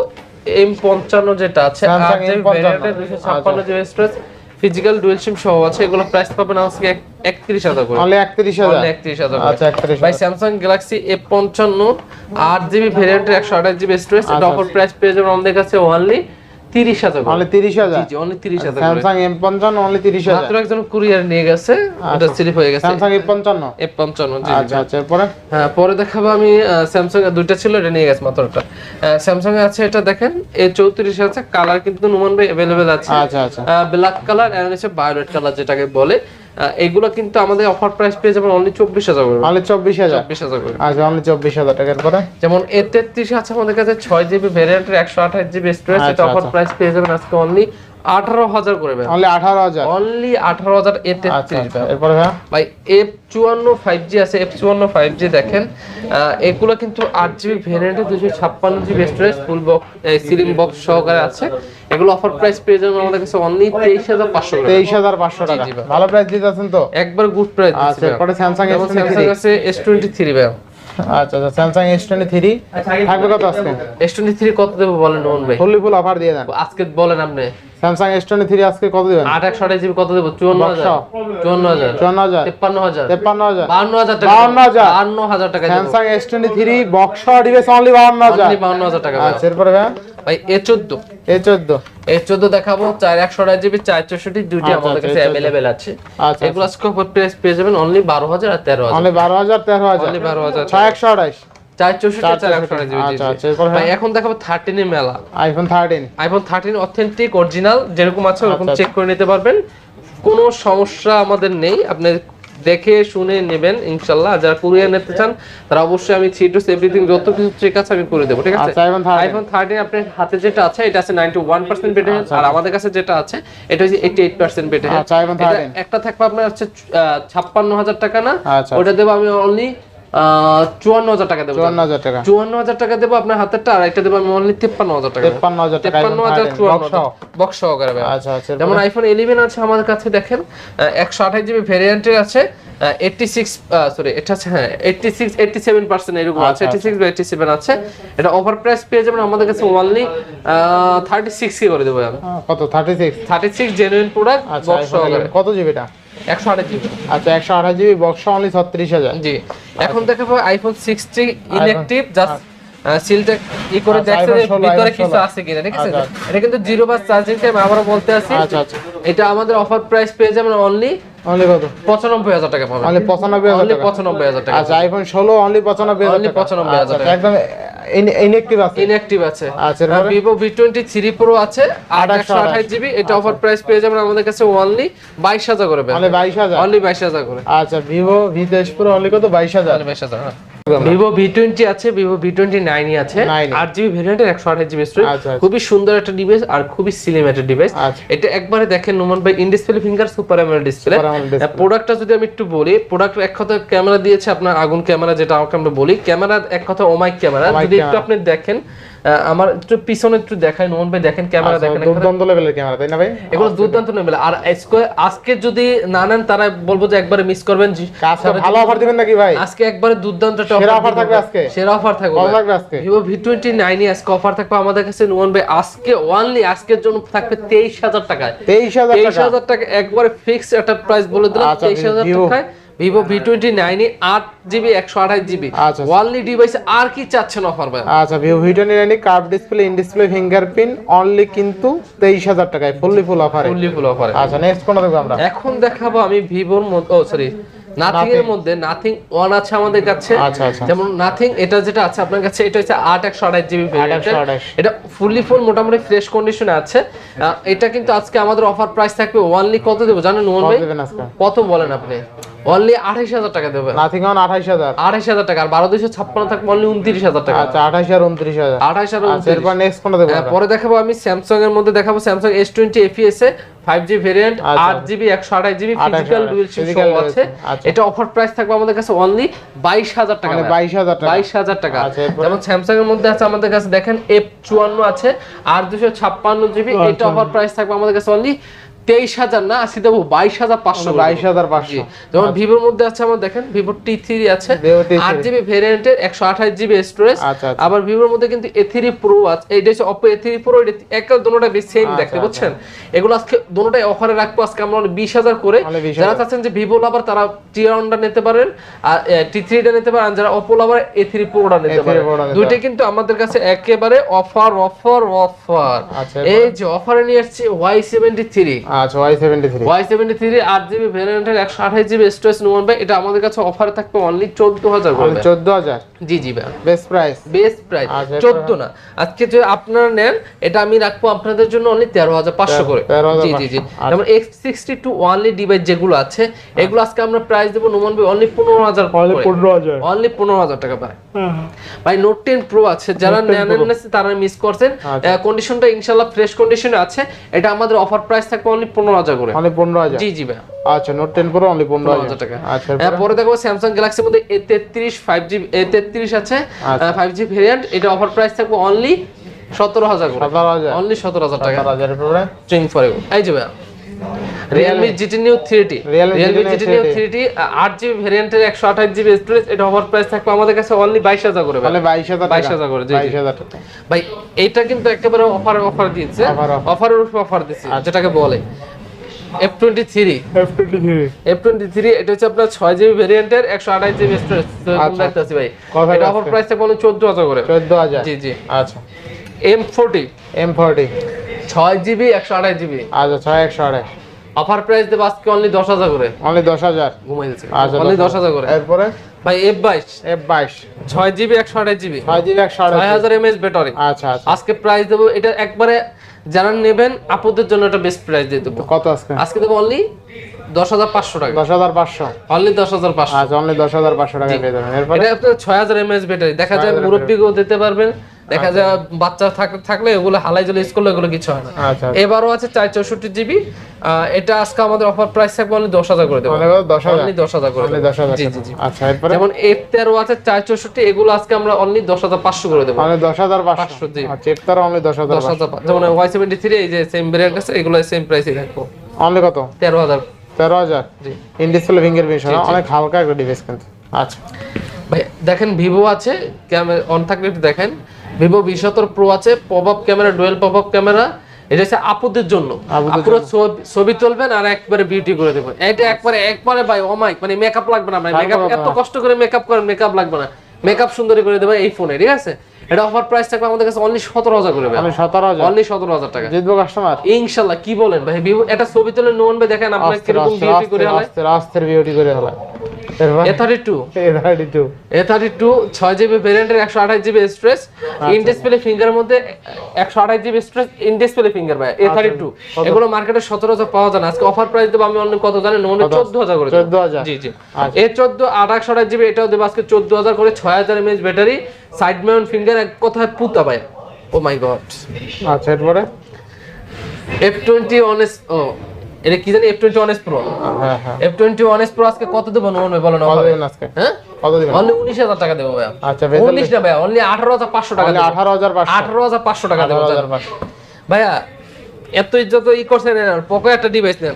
এম পঞ্চান্ন যেটা আছে Samsung M55 দুইশো ছাপ্পান্ন GB storage physical dual SIM সহ আছে এগুলো প্রাইস পাবেন আজকে একত্রিশ হাজার করে। অনলি একত্রিশ হাজার। Only 31,000 করে। আচ্ছা একত্রিশ ভাই স্যামসাং গ্যালাক্সি এ পঞ্চান্ন আট জিবি ভেরিয়েন্টের একশো আঠাশ জিবি স্টোরেজ এটা অফার প্রাইস পেয়ে যাবেন আমাদের কাছে অনলি তিরিশ হাজার করে। অনলি তিরিশ হাজার? জি জি অনলি তিরিশ হাজার স্যামসাং এম পঞ্চান্ন অনলি তিরিশ হাজার। মাত্র একজন কুরিয়ার নিয়ে গেছে এটা স্লিপ হয়ে গেছে। স্যামসাং এ পঞ্চান্ন? এ পঞ্চান্ন জি জি। আচ্ছা আচ্ছা এরপরে? হ্যাঁ পরে দেখাবো আমি স্যামসাং এর দুইটা ছিল এটা নিয়ে গেছে মাত্র একটা। স্যামসাং এ আছে এটা দেখেন এ চৌত্রিশ আছে কালার কিন্তু নুমান ভাই অ্যাভেলেবেল আছে। আচ্ছা আচ্ছা। ব্ল্যাক কালার এন্ড হচ্ছে ভায়োলেট কালার যেটাকে বলে। এগুলো কিন্তু আমাদের অফার প্রাইস পেয়ে যাবেন অনলি চব্বিশ হাজার করে। অনলি চব্বিশ হাজার? চব্বিশ হাজার করে। আচ্ছা অনলি চব্বিশ হাজার টাকা এরপরে যেমন এ তেত্রিশ আছে আমাদের কাছে ছয় জিবি ভ্যারিয়েন্টের একশো আঠাশ জিবি স্টোরেজ এটা আচ্ছা, অফার আচ্ছা। প্রাইস পেয়ে যাবেন আজকে অনলি আঠারো হাজার করে অনলি আঠারো হাজার? অনলি আঠারো হাজার এ আচ্ছা তেত্রিশ আচ্ছা এরপরে হ্যাঁ ভাই এফ চুয়ান্ন ফাইভ জি আছে এফ চুয়ান্ন ফাইভ জি দেখেন। এগুলো কিন্তু আট জিবি ভ্যারিয়েন্টে দুশো ছাপ্পান্ন GB storage full box sealing box সহকারে আছে। এগুলো অফার প্রাইস পেয়ে যাবেন আমাদের কাছে অনলি তেইশ হাজার পাঁচশো তেইশ হাজার পাঁচশো টাকা। ভালো প্রাইস দিতে আছেন তো? একবার গুড প্রাইস আচ্ছা পরে স্যামসাং এস যেমন টোয়েন্টি স্যামসাং আছে এস টোয়েন্টি থ্রি ভাই। আচ্ছা আচ্ছা স্যামসাং এস টোয়েন্টি থ্রি থাকবে কত আজকে? এস টোয়েন্টি থ্রি কত দেবো বলেন নোন ভাই? ফুল ফুল অফার দিয়ে দেন। আজকে বলেন আপনি। স্যামসাং এস টোয়েন্টি থ্রি আজকে কত দিবেন? আট একশো জিবি কত দেবো? চুয়ান্ন হাজার। চুয়ান্ন হাজার। চুয়ান্ন হাজার। তেপ্পান্ন হাজার। তেপ্পান্ন হাজার। বাহান্ন হাজার টাকা বাহান্ন হাজার। বাহান্ন হাজার টাকা Samsung S twenty three box device only বাউন্ন হাজার। বাহান্ন হাজার টাকা। আচ্ছা এরপরে ভাই? এ চোদ্দ। এ চোদ্দ। এ চোদ্দ দেখাবো চার একশো আঠাশ জিবি চার চৌষট্টি দুইটি আচ্ছা, আমাদের আচ্ছা, কাছে A14 অ্যাভেলেবেল আছে। আচ্ছা এগুলো আজকে পেয়ে যাবেন অনলি বারো হাজার আর তেরো হাজার। অনলি বারো হাজার তেরো হাজার। অনলি বারো হাজার ছয় একশো আঠাশ। জি, আচ্ছা। আচ্ছা, এখন দেখাবো থার্টিনের মেলা। IPhone thirteen iPhone thirteen authentic original যেরকম আছে ওরকম আচ্ছা, চেক করে নিতে পারবেন। কোনো সমস্যা আমাদের নেই। আপনি দেখে শুনে নেবেন ইনশাল্লাহ। যারা কুরিয়ার নিতে চান তারা অবশ্যই আমি থ্রি টু এভরিথিং যত কিছু চেক আছে আমি করে দেবো ঠিক আছে? আইফোন থার্টিন আপনার হাতে যেটা আছে এটা আছে নাইনটি ওয়ান পার্সেন্ট বেটে আর আমাদের কাছে যেটা আছে এটা হচ্ছে এইটি এইট পার্সেন্ট বেটে iPhone 13 একটা থাকবে আপনার হচ্ছে ছাপ্পান্ন হাজার টাকা না। ওটা দেবো আমি অনলি চুয়ান্ন হাজার টাকা দেবো চুয়ান্ন হাজার টাকা। চুয়ান্ন হাজার টাকা দেবো আপনার হাতেরটা আর একটা দেবো আমি অনলি তিপ্পান্ন হাজার টাকা তেপ্পান্ন হাজার টাকা হাজার চুয়ান্ন বক্স সহকারে আচ্ছা আচ্ছা যেমন আইফোন ইলেভেন আছে আমাদের কাছে দেখেন একশো আঠাশ জিবি ভ্যারিয়েন্টের আছে এইটটি সিক্স সরি এটা আছে হ্যাঁ eighty six eighty seven percent এরকম আছে এইটটি সিক্স বা এইটটি সেভেন আছে। এটা ওভার প্রাইস পেয়ে যাবেন আমাদের কাছে অনলি থার্টি সিক্স কে করে দেবো হ্যাঁ, কত? Thirty six thirty six genuine product box সহকারে। কত একশো আঠাশ জিবি আচ্ছা একশো আঠাশ জিবি বক্স অনলি ছত্রিশ হাজার। জি। এখন দেখে দেখাবো আইফোন সিক্সটি ইলেকটিভ জাস্ট সিলটা ই করে আচ্ছা, দেখছে ভিতরে কিছু আছে কিনা ঠিক আছে? আচ্ছা। এটা কিন্তু জিরো বাস চার্জিং টাইম আবারও বলতে আছি আচ্ছা আচ্ছা। এটা আমাদের অফার প্রাইস পেয়ে যাবেন অনলি অনলি কত? পঁচানব্বই হাজার টাকা পাবেন। অনলি পঁচানব্বই হাজার অনলি টাকা? আচ্ছা আইফোন ষোলো অনলি পঁচানব্বই হাজার Only টাকা। 95,000 আচ্ছা, টাকা। একদম ইনএক্টিভ আছে। ইনঅ্যাক্টিভ আছে। আচ্ছা, টোয়েন্টি থ্রি প্রো আছে আট আট একশো একশো আঠাশ। জিবি। এটা অফার প্রাইস পেয়ে যাবেন আমাদের কাছে অনলি বাইশ হাজার করে অনলি বাইশ হাজার? অনলি বাইশ হাজার করে। আচ্ছা ভি তেইশ প্রো অনলি কত? বাইশ হাজার। বাইশ হাজার ভিভো ভি টোয়েন্টি আছে ভিভো ভি টোয়েন্টি নাইনই আছে আট জিবি ভ্যারিয়েন্টের একশো আঠাশ জিবি স্টোরেজ আচ্ছা, আচ্ছা। খুবই সুন্দর একটা ডিভাইস আর খুবই স্লিম একটা ডিভাইস আচ্ছা। এটা একবারে দেখেন নোমান ভাই in display finger super AMOLED display প্রোডাক্টটা যদি আমি একটু বলি প্রোডাক্ট এক কথা ক্যামেরা দিয়েছে আপনার আগুন ক্যামেরা যেটা আমাকে আমরা বলি। ক্যামেরা এক কথা ওমাইক ক্যামেরা যদি একটু আপনি দেখেন আমার একটু পিছনে একটু দেখাই নোমান ভাই দেখেন ক্যামেরা দেখেন আচ্ছা, দুর্দান্ত লেভেলের ক্যামেরা তাই না ভাই? এগুলো দুর্দান্ত নেবে আর আজকে- যদি না নেন তারা বলব যে একবারে মিস করবেন। ভালো অফার দিবেন নাকি ভাই? আজকে একবারে দুর্দান্ত সেরা offer থাকবে আজকে? সেরা অফার থাকবে ভাই। থাকবে আজকে? ভিভো ভি টোয়েন্টি নাইনে আজকে অফার থাকবে আমাদের কাছে নোয়ান ভাই। আজকে ওয়ানলি আজকের জন্য থাকবে তেইশ হাজার টাকায়। তেইশ হাজার তেইশ টাকা? হাজার টাকা একবারে ফিক্সড একটা প্রাইস বলে দিলাম আচ্ছা, তেইশ হাজার Vivo- টাকায়। ভিভো ভি টোয়েন্টি নাইন আট জিবি একশো আঠাশ জিবি আচ্ছা। ওয়ানলি ডিভাইস আর কি চাচ্ছেন অফার ভাই? আচ্ছা Vivo V twenty nine curve display in display fingerprint only কিন্তু তেইশ হাজার টাকায় ফুললি ফুল অফারে ফুললি ফুল অফারে আচ্ছা নেক্সট কোনটা দেখব আমরা? এখন দেখাবো আমি ভিভোর মধ্যে ও সরি নাথিং এর মধ্যে নাথিং ওয়ান আছে আমাদের কাছে। আচ্ছা, আচ্ছা। যেমন নাথিং এটা যেটা আছে আপনার কাছে এটা হচ্ছে আট একশো আঠাশ জিবি 8128 এটা ফুললি ফুল মোটামুটি ফ্রেশ কন্ডিশনে আছে। এটা কিন্তু আজকে আমাদের অফার প্রাইস থাকবে ওয়ানলি কত দেবো জানেন কত বলেন আপনি? অনলি আঠাইশ হাজার টাকা দেবে। নাথিং অন আঠাইশ হাজার। আঠাইশ হাজার টাকা আর বারো দুইশো ছাপ্পান্ন থাকবে অনলি উনত্রিশ হাজার টাকা। আচ্ছা আঠাইশ আর উনত্রিশ হাজার। আঠাইশ আর আচ্ছা এরপর নেক্সট হ্যাঁ, পরে দেখাবো আমি স্যামসাং এর মধ্যে দেখাবো স্যামসাং এস টোয়েন্টি এফিএস এ ফাইভ জি ভেরিয়েন্ট আচ্ছা। আট জিবি একশো আঠাশ জিবি ফিজিক্যাল ডুয়েল সিম আছে। আচ্ছা। এটা অফার প্রাইস থাকবে আমাদের কাছে অনলি বাইশ হাজার টাকা বাইশ হাজার টাকা। বাইশ হাজার টাকা। যেমন স্যামসাং এর মধ্যে আছে আমাদের কাছে দেখেন এফ চুয়ান্ন আছে আর দুশো ছাপ্পান্ন জিবি। এটা অফার প্রাইস থাকবে আমাদের কাছে অনলি তেইশ হাজার না আসি দেবো বাইশ হাজার পাঁচশো বাইশ হাজার পাঁচশো। যেমন ভিভোর মধ্যে আছে আমার দেখেন ভিভো টি থ্রি আছে আট জিবি ভেরিয়েন্টের একশো আঠাশ জিবি স্টোরেজ আচ্ছা, আচ্ছা। আবার ভিভোর মধ্যে কিন্তু এ থ্রি প্রো আছে এইটা হচ্ছে অপো এ থ্রি প্রো এটা একটা দুটোটা বেশ সেম আচ্ছা, দেখতে আচ্ছা। বুঝছেন? এগুলো আজকে দুটোটাই অফারে রাখব আজকে আমরা বিশ হাজার করে। Only 20,000 যারা চাচ্ছেন যে ভিভো লাভার তারা টি ওয়ানটা নিতে পারেন আর টি থ্রিটা নিতে পারেন যারা অপো লাভার এ থ্রি প্রোটা নিতে পারেন। Pro টা নিতে দুইটাই কিন্তু আমাদের কাছে একেবারে অফার অফার অফার আচ্ছা, এই যে অফারে নিয়ে আসছে ওয়াই সেভেন্টি থ্রি আচ্ছা স্টোরেজ নোমান ভাই। এটা আমাদের কাছে অফারে থাকবে অনলি জি জি ভাই। বেস্ট প্রাইস বেস্ট প্রাইস আচ্ছা, না। আজকে যে আপনারা নেন এটা আমি রাখব আপনাদের জন্য অনলি তেরো হাজার পাঁচশো করে। জি জি জি। আচ্ছা। ডিভাইস যেগুলো আছে এগুলো আজকে আমরা প্রাইস দেবো নোমান ভাই অনলি পনেরো হাজার পনেরো হাজার। অনলি পনেরো হাজার টাকা পায় ভাই নোট টেন প্রো আছে। যারা নেন তারা মিস করছেন। আচ্ছা। কন্ডিশনটা ইনশাল্লাহ ফ্রেশ কন্ডিশনে আছে। এটা আমাদের অফার প্রাইস থাকবে অনলি পনেরো হাজার করে। অনলি পনেরো হাজার? জি জি ভাই আচ্ছা নোট টেন প্রো অনলি পনেরো হাজার। টাকা। আচ্ছা পরে দেখো স্যামসাং গ্যালাক্সির মধ্যে এ তেত্রিশ ফাইভ জি এ তেত্রিশ আছে। ফাইভ জি ভেরিয়েন্ট এটা অফার প্রাইস থাকবে অনলি সতেরো হাজার করে। অনলি সতেরো হাজার টাকা। ট্রেন ফর এই যে ভাইয়া। Realme GT Neo three T Realme Realme GT Neo GT Neo 3T three T আট জিবি ভেরিয়েন্টের একশো আঠাশ জিবি স্টোরেজ এটা অফার প্রাইস থাকবে আমাদের কাছে অনলি বাইশ হাজার করে বাইশ হাজার 22,000 করে, জি, জি। বাইশ হাজার টাকা। ভাই এইটা কিন্তু একেবারে অফার অফার দিয়েছে। অফারের অফার দিচ্ছে যেটাকে বলে F twenty three F twenty three F twenty three এটা হচ্ছে আপনার ছয় জিবি ভেরিয়েন্টের একশো আঠাশ জিবি স্টোরেজ আচ্ছা। দেখতেছি ভাই। এটা অফার প্রাইস থাকবে চোদ্দ হাজার করে। চোদ্দ হাজার। জি জি। আচ্ছা। এম ফোরটি এম ফোরটি ছয় জিবি একশো আঠাশ জিবি। আচ্ছা ছয় একশো আড়াই। অফার প্রাইস দেবো আজকে অনলি দশ হাজার করে। অনলি দশ হাজার? ঘুমাই দিচ্ছে আচ্ছা অনলি দশ হাজার করে। এরপরে? ভাই এফ বাইশ। এফ বাইশ। ছয় জিবি একশো আঠাশ জিবি। ছয় জিবি একশো ছয় আড়াই হাজার এমএস ব্যাটারি আচ্ছা আচ্ছা। আজকে প্রাইস দেবো এটা একবারে যারা নেবেন আপুদের জন্য একটা বেস্ট প্রাইস দিয়ে দেবো। কত আজকে? আজকে দেবো অনলি দশ হাজার পাঁচশো টাকা। দশ হাজার পাঁচশো। অনলি দশ হাজার পাঁচশো। আচ্ছা অনলি দশ হাজার পাঁচশো টাকা পেয়ে যাবেন। এরপরে? ছয় হাজার এমএস ব্যাটারি দেখা যায় 6000 মুরব্বীকেও দিতে পারবেন। দেখা যায় বাচ্চা থাক- থাকলে ওগুলো হালাই জলে ইউজ করলে এগুলো কিছু হয় না। আচ্ছা এবারও আছে চার চৌষট্টি জিবি এটা আজকে আমাদের অফার প্রাইস থাকবে অনলি দশ হাজার করে দেবো। অনলি দশ হাজার। করে জি জি জি। আচ্ছা যেমন এফ তেরো আছে চার চৌষট্টি এগুলো আজকে আমরা অনলি দশ হাজার পাঁচশো করে দেবো। দশ হাজার পাঁচশো। জি। আচ্ছা ইফতার অনলি দশ হাজার দশ হাজার যেমন ওয়াই সেভেন্টি থ্রি এই যে সেম ভেরিয়েন্ট আছে এগুলো সেম প্রাইসে রাখব অনলি কত? তেরো হাজার। তেরো হাজার? জি। ইন ডিসপ্লে ফিঙ্গারপ্রিন্ট অনেক হালকা একটা ডিভাইস কিন্তু। আচ্ছা। ভাই দেখেন ভিভো আছে ক্যামেরা অন থাকলে একটু দেখেন। ভিভো বি সতেরো প্রো আছে pop up camera dual pop up camera এটা হচ্ছে আপুদের জন্য। আপুরা ছবি- তুলবেন আর একবারে বিউটি করে দেবেন। এটা একবারে একবারে ভাই অমাইক মানে মেকআপ লাগবে না ভাই। মেকআপ এত কষ্ট করে মেকআপ করেন মেকআপ লাগবে না। মেকআপ সুন্দরী করে দেবে এই ফোনে ঠিক আছে? এটা অফার প্রাইস থাকবে আমাদের কাছে অনলি সতেরো হাজার করে অনলি সতেরো হাজার। অনলি সতেরো হাজার টাকা। জিতবো কাস্টমার ইনশাল্লাহ কি বলেন ভাই? এটা ছবি তুলে নোন ভাই দেখেন আপনার কীরকম বিউটি করে হলে। আস্তে বিউটি করে হলো। A thirty two A thirty two A thirty two ছয় জিবি ভেরিয়েন্টের একশো আঠাশ জিবি আচ্ছা। ইন ডিসপ্লে ফিঙ্গার মধ্যে একশো আঠাশ জিবি স্ট্রেস ইন ডিসপ্লে ফিঙ্গার ভাই। এ থার্টি টু এগুলো মার্কেটে সতেরো হাজার পাওয়া যায় না। আজকে অফার প্রাইস দেবো আমি অন্য কত জানেন অন্য চোদ্দ হাজার করে চোদ্দ হাজার। জি জি। আচ্ছা। এ চোদ্দ আট একশো আঠাশ জিবি এটাও দেবো আজকে চোদ্দ হাজার করে ছয় হাজার mAh battery side mount finger এক কথায় পুতা ভাই? ও মাই গড আচ্ছা এরপরে? এফ টোয়েন্টি ও এটা কি জানি এফ টোয়েন্টি ওয়ান হ্যাঁ হ্যাঁ। এফ টোয়েন্টি ওয়ান আজকে কত দেবো নোন ভাই বলো না কত দিবেন আজকে? হ্যাঁ? কত দিবেন? অনলি উনিশ হাজার টাকা দেবো ভাইয়া। আচ্ছা বেতন উনিশ না ভাইয়া অনলি আঠারো হাজার পাঁচশো টাকা অনলি দেবো। আঠারো হাজার পাঁচশো। আঠারো হাজার পাঁচশো টাকা দেবো আঠারো জান। হাজার পাঁচশো। ভাইয়া এত ইজ্জত ই করছে নেন পোকো একটা ডিভাইস নেন।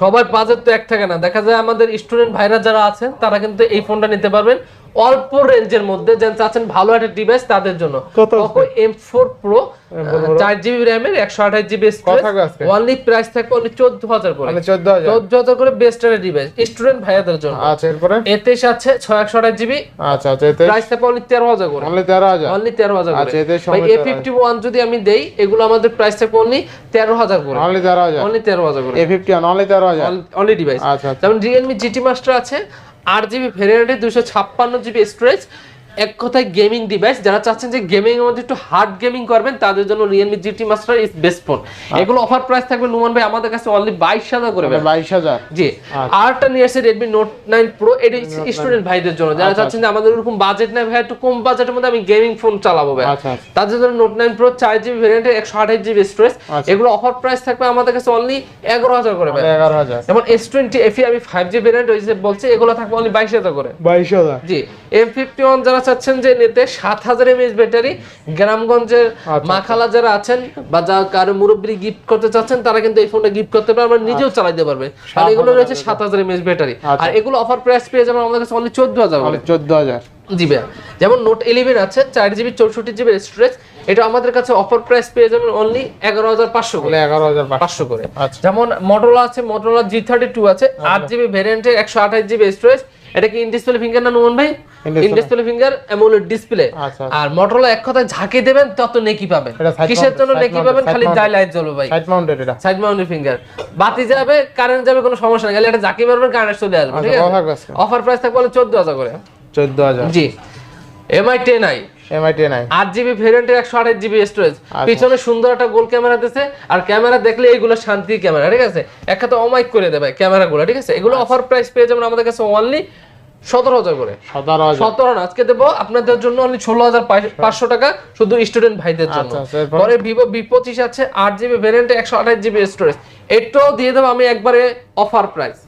সবার বাজেট তো এক থাকে না। দেখা যায় আমাদের স্টুডেন্ট ভাইরা যারা আছেন তারা কিন্তু এই ফোনটা নিতে পারবেন। অল্প রেঞ্জের মধ্যে যেন চাচ্ছেন ভালো একটা ডিভাইস তাদের জন্য। কত Poco M4 Pro চার জিবি র্যামের একশো আঠাশ জিবি অনলি প্রাইস থাকবে অনলি চোদ্দ হাজার করে। মানে চোদ্দ হাজার। করে বেস্ট একটা ডিভাইস স্টুডেন্ট ভাইয়াদের জন্য। আচ্ছা এরপরে? এতে আছে ছয় একশো আঠাশ জিবি আচ্ছা আচ্ছা প্রাইস থাকবে অনলি তেরো হাজার করে। অনলি তেরো হাজার? অনলি তেরো হাজার করে। আচ্ছা, এতে এ ফিফটি ওয়ান যদি আমি দেই এগুলো আমাদের প্রাইস থাকবে অনলি তেরো হাজার করে। অনলি তেরো হাজার? অনলি তেরো হাজার করে। এ ফিফটি অনলি তেরো হাজার? অনলি ডিভাইস আচ্ছা আচ্ছা। যেমন রিয়েলমি জিটি মাস্টার আছে আট জিবি ভ্যারিয়েন্টে দুশো ছাপ্পান্ন জিবি স্টোরেজ এক কথায় গেমিং ডিভাইস যারা চাচ্ছেন যে গেমিং এর মধ্যে একটু হার্ড গেমিং করবেন তাদের জন্য Realme GT master is best phone এগুলো অফার প্রাইস থাকবে নুমান ভাই আমাদের কাছে অনলি বাইশ হাজার করে মানে বাইশ হাজার। জি। আরটা নিয়ে এসে রেডমি নোট নাইন প্রো এটি স্টুডেন্ট ভাইদের জন্য। যারা আচ্ছা, চাচ্ছেন যে আমাদের এরকম বাজেট নাই ভাই একটু কম বাজেটের মধ্যে আমি গেমিং ফোন চালাবো ভাই। আচ্ছা আচ্ছা। তাদের জন্য নোট নাইন প্রো চার জিবি ভ্যারিয়েন্টে একশো আঠাশ জিবি স্টোরেজ আচ্ছা। এগুলো অফার প্রাইস থাকবে আমাদের কাছে অনলি এগারো হাজার করে ভাই। এগারো হাজার। যেমন এস টোয়েন্টি এফি আমি ফাইভ জি ভ্যারিয়েন্ট হয়েছে বলছে এগুলো থাকবে অনলি বাইশ হাজার করে। বাইশ হাজার। জি। এম ফিফটি ওয়ান যারা চাচ্ছেন যে নিতে সাত হাজার এমএএচ ব্যাটারি গ্রামগঞ্জের আচ্ছা। মাখালা যারা আছেন বা যা কারও মুরব্বী গিফট করতে চাচ্ছেন তারা কিন্তু এই ফোনটা গিফট করতে পারবে নিজেও চালাতে পারবে। আর এগুলো রয়েছে সাত হাজার এমএএচ ব্যাটারি আচ্ছা। আর এগুলো অফার প্রাইস পেয়ে যাবেন আমাদের কাছে অনলি চোদ্দ হাজার চোদ্দ হাজার। জি ভাইয়া। যেমন নোট ইলেভেন আছে চার জিবি চৌষট্টি জিবি স্টোরেজ এটা আমাদের কাছে অফার প্রাইস পেয়ে যাবেন অনলি এগারো হাজার পাঁচশো করে। এগারো হাজার পাঁচশো। করে। আচ্ছা। যেমন মোটরোলা আছে মোটরোলা জি থার্টি টু আছে আট জিবি ভ্যারিয়েন্টের একশো আঠাশ জিবি স্টোরেজ এটা কি ইনডিসপ্লে ফিঙ্গার না নুমন ভাই? In-display। ফিঙ্গার এমোলেড ডিসপ্লে আর মোটরোলা এক কথায় ঝাঁকে দেবেন তত নেকি পাবেন। কিসের জন্য নেকি পাবেন? খালি ডাই যাই লাইট জ্বলবে ভাই। সাইড মাউন্টেড এটা। সাইড মাউন্টেড ফিঙ্গার বাতি যাবে কারেন্ট যাবে কোনো সমস্যা নেই। খালি এটা ঝাঁকে মারবেন কারেন্ট চলে আসবে আচ্ছা ঠিক আছে? অফার প্রাইস থাকবে। চোদ্দ হাজার করে। চোদ্দ হাজার। জি। Mi 10 i Mi ten i আট জিবি ভেরিয়েন্টের একশো আঠাশ জিবি স্টোরেজ পিছনে সুন্দর একটা গোল ক্যামেরা দিছে আর ক্যামেরা দেখলে এইগুলো শান্তি ক্যামেরা ঠিক আছে? এক খাতে অমাইক করে দেবে ঠিক আছে? এগুলো অফার প্রাইস পেয়ে যাবেন আমাদের কাছে অনলি সতেরো হাজার করে। সতেরো না আজকে দেবো আপনাদের জন্য অনলি ষোলো হাজার পাঁচশো টাকা শুধু স্টুডেন্ট ভাইদের জন্য। আচ্ছা, আচ্ছা? পরে ভিভো বি পঁচিশ আছে আট জিবি ভেরিয়েন্টে একশো আঠাশ জিবি স্টোরেজ এটাও দিয়ে দেবো আমি একবারে অফার প্রাইস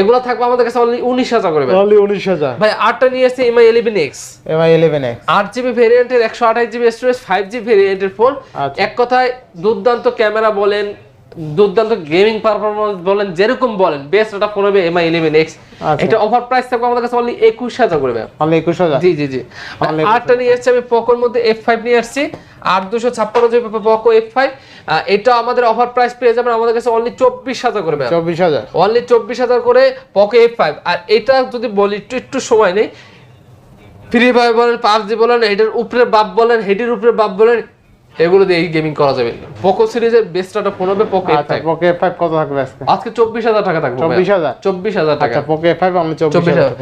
এগুলো থাকবে আমাদের কাছে অনলি উনিশ হাজার করে ভাই। অনলি উনিশ হাজার ভাই আটটা নিয়ে এসেছে Mi eleven X Mi eleven X আট জিবি ভেরিয়েন্টের একশো আঠাশ জিবি স্টোরেজ ফাইভ জি ভেরিয়েন্টের ফোন। এক কথায় দুর্দান্ত ক্যামেরা বলেন দুর্দান্ত গেমিং পারফরমেন্স বলেন যেরকম বলেন বেস্ট একটা ফোন হবে এমআই ইলেভেন এক্স। এটা অফার প্রাইস থাকবে আমাদের কাছে অনলি একুশ হাজার করে। অনলি একুশ হাজার? জি জি জি। আটটা নিয়ে এসেছি আমি পকোর মধ্যে এফ ফাইভ নিয়ে আসছি। আট দুশো ছাপ্পান্ন জিবি পকো এফ ফাইভ এটা আমাদের অফার প্রাইস পেয়ে যাবেন আমাদের কাছে অনলি চব্বিশ হাজার করে। চব্বিশ হাজার। অনলি চব্বিশ হাজার করে পকে এফ ফাইভ আর এটা যদি বলি একটু একটু সময় নেই। ফ্রি ফায়ার বলেন পাবজি বলেন এটার উপরে বাপ বলেন হেডির উপরে বাপ বলেন এগুলো দিয়ে এই গেমিং করা যাবে পোকো সিরিজের বেস্ট একটা ফোন হবে পোকো এফ আচ্ছা পোকো পোকে ফাইভ কত থাকবে আজকে? আজকে চব্বিশ হাজার টাকা থাকবে চব্বিশ হাজার? চব্বিশ হাজার টাকা। আচ্ছা পোকে ফাইভ আমরা চব্বিশ হাজার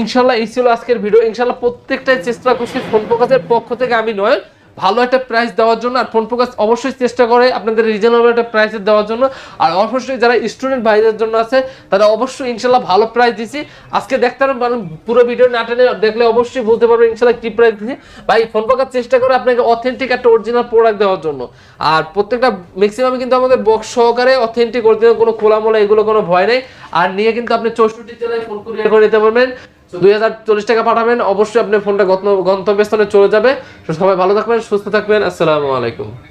ইনশাল্লাহ এই ছিল আজকের ভিডিও ইনশাল্লাহ প্রত্যেকটাই চেষ্টা করছি ফোন প্রকাশের পক্ষ থেকে আমি নয় ভালো একটা প্রাইস দেওয়ার জন্য আর ফোন প্রকাশ অবশ্যই চেষ্টা করে আপনাদের রিজনেবল একটা প্রাইস দেওয়ার জন্য। আর অবশ্যই যারা স্টুডেন্ট ভাইদের জন্য আছে, তারা অবশ্যই ইনশাল্লাহ ভালো প্রাইস দিছি। আজকে দেখতে পারেন মানে পুরো ভিডিও না টেনে দেখলে অবশ্যই বলতে পারবেন ইনশাল্লাহ কি প্রাইস দিছি। ভাই ফোন প্রকাশ চেষ্টা করে আপনাকে অথেন্টিক একটা অরিজিনাল প্রোডাক্ট দেওয়ার জন্য। আর প্রত্যেকটা ম্যাক্সিমাম কিন্তু আমাদের বক্স সহকারে অথেন্টিক অরিজিনাল কোনো খোলামোলা এগুলো কোনো ভয় নেই। আর নিয়ে কিন্তু আপনি চৌষট্টি জেলায় ফোন করে নিতে পারবেন। দুই হাজার চল্লিশ টাকা পাঠাবেন। অবশ্যই আপনি ফোনটা গন্তব্যস্থলে চলে যাবে। সবাই ভালো থাকবেন, সুস্থ থাকবেন। আসসালামু আলাইকুম।